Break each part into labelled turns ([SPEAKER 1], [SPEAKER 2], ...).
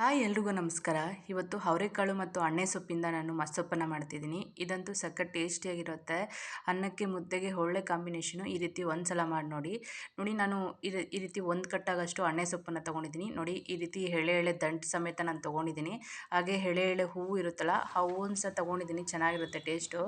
[SPEAKER 1] Hi ಎಲ್ರಿಗೂ ನಮಸ್ಕಾರ. ಇವತ್ತು ಅವರೆಕಾಳು ಮತ್ತು ಅಣ್ಣೆ ಸೊಪ್ಪಿಂದ ನಾನು ಮಸ್ಸೊಪ್ಪನ್ನು ಮಾಡ್ತಿದ್ದೀನಿ. ಇದಂತೂ ಸಖತ್ ಟೇಸ್ಟಿಯಾಗಿರುತ್ತೆ. ಅನ್ನಕ್ಕೆ ಮುದ್ದೆಗೆ ಒಳ್ಳೆ ಕಾಂಬಿನೇಷನು ಈ ರೀತಿ ಒಂದು ಸಲ ಮಾಡಿ ನೋಡಿ. ನೋಡಿ, ನಾನು ಈ ರೀತಿ ಒಂದು ಕಟ್ಟಾಗಷ್ಟು ಅಣ್ಣೆ ಸೊಪ್ಪನ್ನು ತೊಗೊಂಡಿದ್ದೀನಿ. ನೋಡಿ, ಈ ರೀತಿ ಎಳೆ ಎಳೆ ದಂಟು ಸಮೇತ ನಾನು ತೊಗೊಂಡಿದ್ದೀನಿ. ಹಾಗೆ ಎಳೆ ಎಳೆ ಹೂವು ಇರುತ್ತಲ್ಲ, ಆ ಹೂವನ್ನು ಸಹ ತೊಗೊಂಡಿದ್ದೀನಿ. ಚೆನ್ನಾಗಿರುತ್ತೆ ಟೇಸ್ಟು.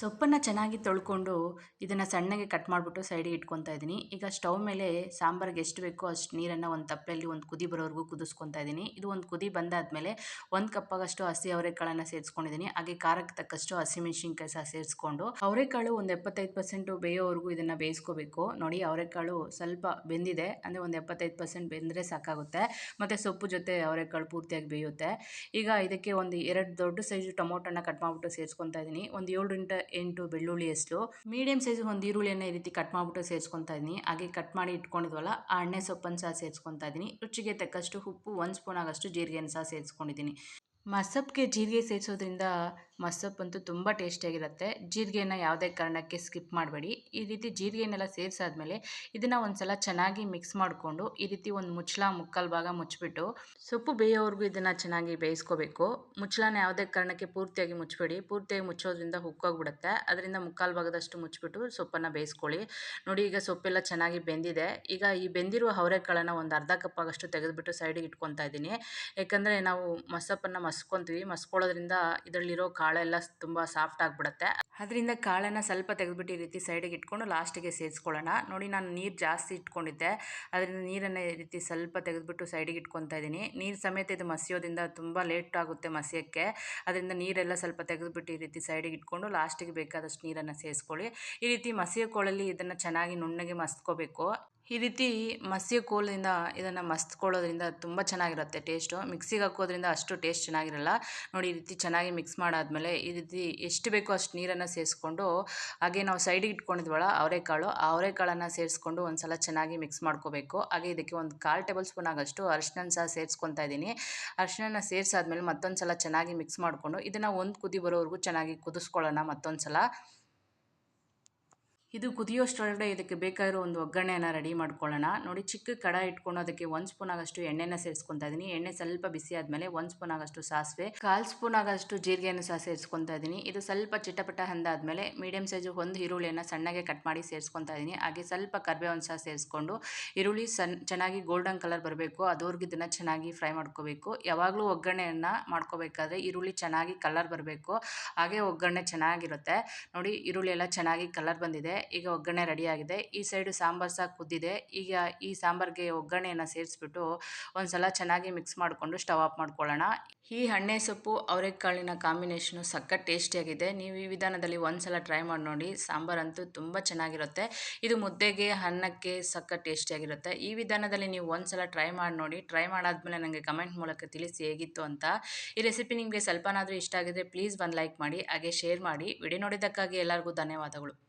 [SPEAKER 1] ಸೊಪ್ಪನ್ನು ಚೆನ್ನಾಗಿ ತೊಳ್ಕೊಂಡು ಇದನ್ನು ಸಣ್ಣಗೆ ಕಟ್ ಮಾಡಿಬಿಟ್ಟು ಸೈಡಿಗೆ ಇಟ್ಕೊತಾ ಇದ್ದೀನಿ. ಈಗ ಸ್ಟವ್ ಮೇಲೆ ಸಾಂಬಾರಿಗೆ ಎಷ್ಟು ಬೇಕೋ ಅಷ್ಟು ನೀರನ್ನು ಒಂದು ತಪ್ಪಲೆಯಲ್ಲಿ ಒಂದು ಕುದಿ ಬರೋವರೆಗೂ ಕುದಿಸ್ಕೊತಾ ಇದ್ದೀನಿ. ಇದು ಒಂದು ಕುದಿ ಬಂದಾದಮೇಲೆ ಒಂದು ಕಪ್ಪಾಗಷ್ಟು ಹಸಿ ಅವರೆಕಾಳನ್ನು ಸೇರಿಸ್ಕೊಂಡಿದ್ದೀನಿ ಹಾಗೆ ಖಾರಕ್ಕೆ ತಕ್ಕಷ್ಟು ಹಸಿಮೆಣಸಿನ್ಕಾಯಿ ಸಹ ಸೇರಿಸ್ಕೊಂಡು ಅವರೆಕಾಳು ಒಂದು ಎಪ್ಪತ್ತೈದು ಪರ್ಸೆಂಟು ಬೇಯೋವರೆಗೂ ಇದನ್ನು ಬೇಯಿಸ್ಕೋಬೇಕು. ನೋಡಿ ಅವರೆಕಾಳು ಸ್ವಲ್ಪ ಬೆಂದಿದೆ. ಅಂದರೆ ಒಂದು ಎಪ್ಪತ್ತೈದು ಪರ್ಸೆಂಟ್ ಬೆಂದರೆ ಸಾಕಾಗುತ್ತೆ. ಮತ್ತು ಸೊಪ್ಪು ಜೊತೆ ಅವರೆಕಾಳು ಪೂರ್ತಿಯಾಗಿ ಬೇಯುತ್ತೆ. ಈಗ ಇದಕ್ಕೆ ಒಂದು ಎರಡು ದೊಡ್ಡ ಸೈಜು ಟೊಮೊಟೊನ ಕಟ್ ಮಾಡಿಬಿಟ್ಟು ಸೇರಿಸ್ಕೊತಾ ಇದ್ದೀನಿ ಒಂದು ಏಳರಿಂದ ಎಂಟು ಬೆಳ್ಳುಳ್ಳಿ ಅಷ್ಟು ಮೀಡಿಯಂ ಸೈಜ್ ಒಂದು ಈರುಳ್ಳಿಯನ್ನು ಈ ರೀತಿ ಕಟ್ ಮಾಡಿಬಿಟ್ಟು ಸೇರಿಸ್ಕೊತಾ ಇದ್ದೀನಿ ಹಾಗೆ ಕಟ್ ಮಾಡಿ ಇಟ್ಕೊಂಡಿದ್ವಲ್ಲ, ಆ ಎಣ್ಣೆ ಸೊಪ್ಪನ್ನು ಸಹ ಸೇರಿಸ್ಕೊತಾ ಇದ್ದೀನಿ ರುಚಿಗೆ ತಕ್ಕಷ್ಟು ಉಪ್ಪು, ಒಂದು ಸ್ಪೂನ್ ಆಗಷ್ಟು ಜೀರಿಗೆಯನ್ನು ಸಹ ಸೇರಿಸ್ಕೊಂಡಿದ್ದೀನಿ. ಮಸಪ್ಗೆ ಜೀರಿಗೆ ಸೇರಿಸೋದ್ರಿಂದ ಮಸಪ್ಪಂತೂ ತುಂಬ ಟೇಸ್ಟಿಯಾಗಿರುತ್ತೆ ಜೀರಿಗೆನ ಯಾವುದೇ ಕಾರಣಕ್ಕೆ ಸ್ಕಿಪ್ ಮಾಡಬೇಡಿ. ಈ ರೀತಿ ಜೀರಿಗೆನೆಲ್ಲ ಸೇರಿಸಾದ್ಮೇಲೆ ಇದನ್ನು ಒಂದು ಸಲ ಚೆನ್ನಾಗಿ ಮಿಕ್ಸ್ ಮಾಡಿಕೊಂಡು ಈ ರೀತಿ ಒಂದು ಮುಚ್ಚಳ ಮುಕ್ಕಾಲು ಭಾಗ ಮುಚ್ಚಿಬಿಟ್ಟು ಸೊಪ್ಪು ಬೇಯೋವರೆಗೂ ಇದನ್ನು ಚೆನ್ನಾಗಿ ಬೇಯಿಸ್ಕೋಬೇಕು. ಮುಚ್ಚಳನ ಯಾವುದೇ ಕಾರಣಕ್ಕೆ ಪೂರ್ತಿಯಾಗಿ ಮುಚ್ಚಬೇಡಿ ಪೂರ್ತಿಯಾಗಿ ಮುಚ್ಚೋದ್ರಿಂದ ಹುಕ್ಕೋಗ್ಬಿಡುತ್ತೆ. ಅದರಿಂದ ಮುಕ್ಕಾಲು ಭಾಗದಷ್ಟು ಮುಚ್ಚಿಬಿಟ್ಟು ಸೊಪ್ಪನ್ನು ಬೇಯಿಸ್ಕೊಳ್ಳಿ. ನೋಡಿ ಈಗ ಸೊಪ್ಪೆಲ್ಲ ಚೆನ್ನಾಗಿ ಬೆಂದಿದೆ. ಈಗ ಈ ಬೆಂದಿರುವ ಅವರೆಕಾಳನ್ನು ಒಂದು ಅರ್ಧ ಕಪ್ ಆಗಷ್ಟು ತೆಗೆದುಬಿಟ್ಟು ಸೈಡಿಗೆ ಇಟ್ಕೊತಾ ಇದ್ದೀನಿ. ಯಾಕಂದರೆ ನಾವು ಮಸಪ್ಪನ್ನು ಮಸ್ಕೊತೀವಿ. ಮಸ್ಕೊಳ್ಳೋದ್ರಿಂದ ಇದರಲ್ಲಿರೋ ಕಾಳೆಲ್ಲ ತುಂಬ ಸಾಫ್ಟ್ ಆಗಿಬಿಡುತ್ತೆ. ಅದರಿಂದ ಕಾಳನ್ನು ಸ್ವಲ್ಪ ತೆಗೆದುಬಿಟ್ಟು ಈ ರೀತಿ ಸೈಡಿಗೆ ಇಟ್ಕೊಂಡು ಲಾಸ್ಟಿಗೆ ಸೇರಿಸ್ಕೊಳ್ಳೋಣ. ನೋಡಿ ನಾನು ನೀರು ಜಾಸ್ತಿ ಇಟ್ಕೊಂಡಿದ್ದೆ. ಅದರಿಂದ ನೀರನ್ನು ಈ ರೀತಿ ಸ್ವಲ್ಪ ತೆಗೆದುಬಿಟ್ಟು ಸೈಡಿಗೆ ಇಟ್ಕೊತಾ ಇದ್ದೀನಿ. ನೀರು ಸಮೇತ ಇದು ಮಸಿಯೋದಿಂದ ತುಂಬ ಲೇಟ್ ಆಗುತ್ತೆ ಮಸಿಯೋಕ್ಕೆ. ಅದರಿಂದ ನೀರೆಲ್ಲ ಸ್ವಲ್ಪ ತೆಗೆದುಬಿಟ್ಟು ಈ ರೀತಿ ಸೈಡಿಗೆ ಇಟ್ಕೊಂಡು ಲಾಸ್ಟಿಗೆ ಬೇಕಾದಷ್ಟು ನೀರನ್ನು ಸೇರಿಸ್ಕೊಳ್ಳಿ. ಈ ರೀತಿ ಮಸಿಯೋ ಕೋಳಲ್ಲಿ ಇದನ್ನು ಚೆನ್ನಾಗಿ ನುಣ್ಣಗೆ ಮಸ್ಕೋಬೇಕು. ಈ ರೀತಿ ಮಸಿ ಕೋಲಿಂದ ಇದನ್ನು ಮಸ್ತ್ಕೊಳ್ಳೋದ್ರಿಂದ ತುಂಬ ಚೆನ್ನಾಗಿರುತ್ತೆ ಟೇಸ್ಟು ಮಿಕ್ಸಿಗೆ ಹಾಕೋದ್ರಿಂದ ಅಷ್ಟು ಟೇಸ್ಟ್ ಚೆನ್ನಾಗಿರಲ್ಲ. ನೋಡಿ, ಈ ರೀತಿ ಚೆನ್ನಾಗಿ ಮಿಕ್ಸ್ ಮಾಡಾದಮೇಲೆ ಈ ರೀತಿ ಎಷ್ಟು ಬೇಕೋ ಅಷ್ಟು ನೀರನ್ನು ಸೇರಿಸ್ಕೊಂಡು, ಹಾಗೆ ನಾವು ಸೈಡಿಗೆ ಇಟ್ಕೊಂಡಿದ್ವಲ್ಲ ಅವರೆಕಾಳು, ಆ ಅವರೆಕಾಳನ್ನು ಸೇರಿಸ್ಕೊಂಡು ಒಂದು ಸಲ ಚೆನ್ನಾಗಿ ಮಿಕ್ಸ್ ಮಾಡ್ಕೋಬೇಕು. ಹಾಗೆ ಇದಕ್ಕೆ ಒಂದು ಕಾಲು ಟೇಬಲ್ ಸ್ಪೂನ್ ಆಗಷ್ಟು ಅರಿಶಿನ ಸಹ ಸೇರಿಸ್ಕೊತಾ ಇದ್ದೀನಿ. ಅರಿಶಿನ ಸೇರಿಸಾದ್ಮೇಲೆ ಮತ್ತೊಂದು ಸಲ ಚೆನ್ನಾಗಿ ಮಿಕ್ಸ್ ಮಾಡಿಕೊಂಡು, ಇದನ್ನು ಒಂದು ಕುದಿ ಬರೋವರೆಗೂ ಚೆನ್ನಾಗಿ ಕುದಿಸ್ಕೊಳ್ಳೋಣ ಮತ್ತೊಂದು ಸಲ ಇದು ಕುದಿಯೋಷ್ಟರೊಳಗಡೆ ಇದಕ್ಕೆ ಬೇಕಾಗಿರೋ ಒಂದು ಒಗ್ಗರಣೆಯನ್ನು ರೆಡಿ ಮಾಡ್ಕೊಳ್ಳೋಣ. ನೋಡಿ, ಚಿಕ್ಕ ಕಡ ಇಟ್ಕೊಂಡು ಅದಕ್ಕೆ ಒಂದು ಸ್ಪೂನ್ ಆಗಷ್ಟು ಎಣ್ಣೆನ ಸೇರಿಸ್ಕೊತಾ ಇದ್ದೀನಿ ಎಣ್ಣೆ ಸ್ವಲ್ಪ ಬಿಸಿ ಆದಮೇಲೆ ಒಂದು ಸ್ಪೂನ್ ಆಗಷ್ಟು ಸಾಸಿವೆ, ಕಾಲು ಸ್ಪೂನ್ ಆಗಷ್ಟು ಜೀರಿಗೆಯನ್ನು ಸಹ ಸೇರಿಸ್ಕೊತಾ ಇದ್ದೀನಿ ಇದು ಸ್ವಲ್ಪ ಚಿಟಪಟ ಹಂದಾದ್ಮೇಲೆ ಮೀಡಿಯಂ ಸೈಜು ಒಂದು ಈರುಳ್ಳಿಯನ್ನು ಸಣ್ಣಗೆ ಕಟ್ ಮಾಡಿ ಸೇರಿಸ್ಕೊತಾ ಇದ್ದೀನಿ ಹಾಗೆ ಸ್ವಲ್ಪ ಕರ್ಬೇವನ್ನು ಸಹ ಸೇರಿಸ್ಕೊಂಡು ಈರುಳ್ಳಿ ಸನ್ ಚೆನ್ನಾಗಿ ಗೋಲ್ಡನ್ ಕಲರ್ ಬರಬೇಕು. ಅದವ್ರಿಗೆ ಇದನ್ನು ಚೆನ್ನಾಗಿ ಫ್ರೈ ಮಾಡ್ಕೋಬೇಕು. ಯಾವಾಗಲೂ ಒಗ್ಗರಣೆಯನ್ನು ಮಾಡ್ಕೋಬೇಕಾದ್ರೆ ಈರುಳ್ಳಿ ಚೆನ್ನಾಗಿ ಕಲರ್ ಬರಬೇಕು. ಹಾಗೆ ಒಗ್ಗರಣೆ ಚೆನ್ನಾಗಿರುತ್ತೆ. ನೋಡಿ, ಈರುಳ್ಳಿ ಎಲ್ಲ ಚೆನ್ನಾಗಿ ಕಲರ್ ಬಂದಿದೆ. ಈಗ ಒಗ್ಗರಣೆ ರೆಡಿಯಾಗಿದೆ ಈ ಸೈಡು ಸಾಂಬಾರು ಸಹ ಕುದ್ದಿದೆ. ಈಗ ಈ ಸಾಂಬಾರಿಗೆ ಒಗ್ಗರಣೆಯನ್ನು ಸೇರಿಸ್ಬಿಟ್ಟು ಒಂದು ಸಲ ಚೆನ್ನಾಗಿ ಮಿಕ್ಸ್ ಮಾಡಿಕೊಂಡು ಸ್ಟವ್ ಆಫ್ ಮಾಡ್ಕೊಳ್ಳೋಣ. ಈ ಹಣ್ಣೆ ಸೊಪ್ಪು, ಅವರೆಕಾಳಿನ ಕಾಂಬಿನೇಷನು ಸಖತ್ ಟೇಸ್ಟಿಯಾಗಿದೆ. ನೀವು ಈ ವಿಧಾನದಲ್ಲಿ ಒಂದು ಸಲ ಟ್ರೈ ಮಾಡಿ ನೋಡಿ. ಸಾಂಬಾರಂತೂ ತುಂಬ ಚೆನ್ನಾಗಿರುತ್ತೆ. ಇದು ಮುದ್ದೆಗೆ, ಅನ್ನಕ್ಕೆ ಸಖತ್ ಟೇಸ್ಟಿಯಾಗಿರುತ್ತೆ. ಈ ವಿಧಾನದಲ್ಲಿ ನೀವು ಒಂದು ಸಲ ಟ್ರೈ ಮಾಡಿ ನೋಡಿ. ಟ್ರೈ ಮಾಡಾದ್ಮೇಲೆ ನನಗೆ ಕಮೆಂಟ್ ಮೂಲಕ ತಿಳಿಸಿ ಹೇಗಿತ್ತು ಅಂತ. ಈ ರೆಸಿಪಿ ನಿಮಗೆ ಸ್ವಲ್ಪನಾದರೂ ಇಷ್ಟ ಆಗಿದ್ರೆ ಪ್ಲೀಸ್ ಒಂದು ಲೈಕ್ ಮಾಡಿ, ಹಾಗೆ ಶೇರ್ ಮಾಡಿ. ವಿಡಿಯೋ ನೋಡಿದ್ದಕ್ಕಾಗಿ ಎಲ್ಲರಿಗೂ ಧನ್ಯವಾದಗಳು.